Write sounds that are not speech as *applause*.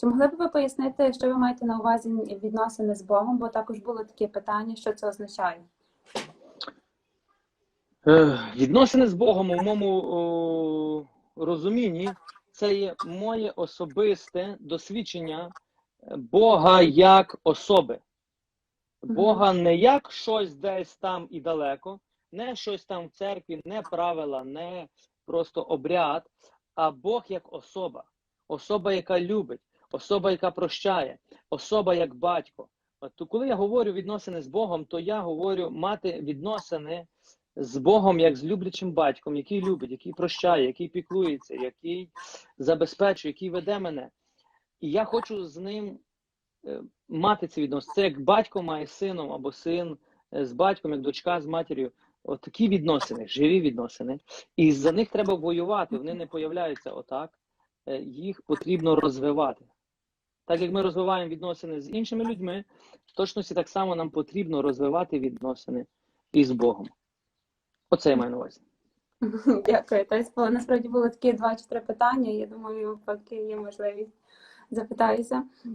Чи могли б ви пояснити, що ви маєте на увазі відносини з Богом? Бо також було таке питання, що це означає? Е, Відносини з Богом у моєму о, розумінні це є моє особисте досвідчення Бога як особи. Бога не як щось десь там і далеко, не щось там в церкві, не правила, не просто обряд, а Бог як особа. Особа, яка любить, особа, яка прощає, особа як батько. От то коли я говорю відносини з Богом, то я говорю мати відносини з Богом як з люблячим батьком, який любить, який прощає, який піклується, який забезпечує, який веде мене. І я хочу з ним е, мати ці відносини. Це як батько має сином або син е, з батьком, як дочка з матір'ю. От такі відносини, живі відносини. І за них треба воювати. Вони не появляються отак. Е, Їх потрібно розвивати. Так як ми розвиваємо відносини з іншими людьми, в точності так само нам потрібно розвивати відносини із Богом. Оце я маю на увазі. *laughs* Дякую. Тобто, насправді було такі два чи три питання. Я думаю, поки є можливість, запитаюся.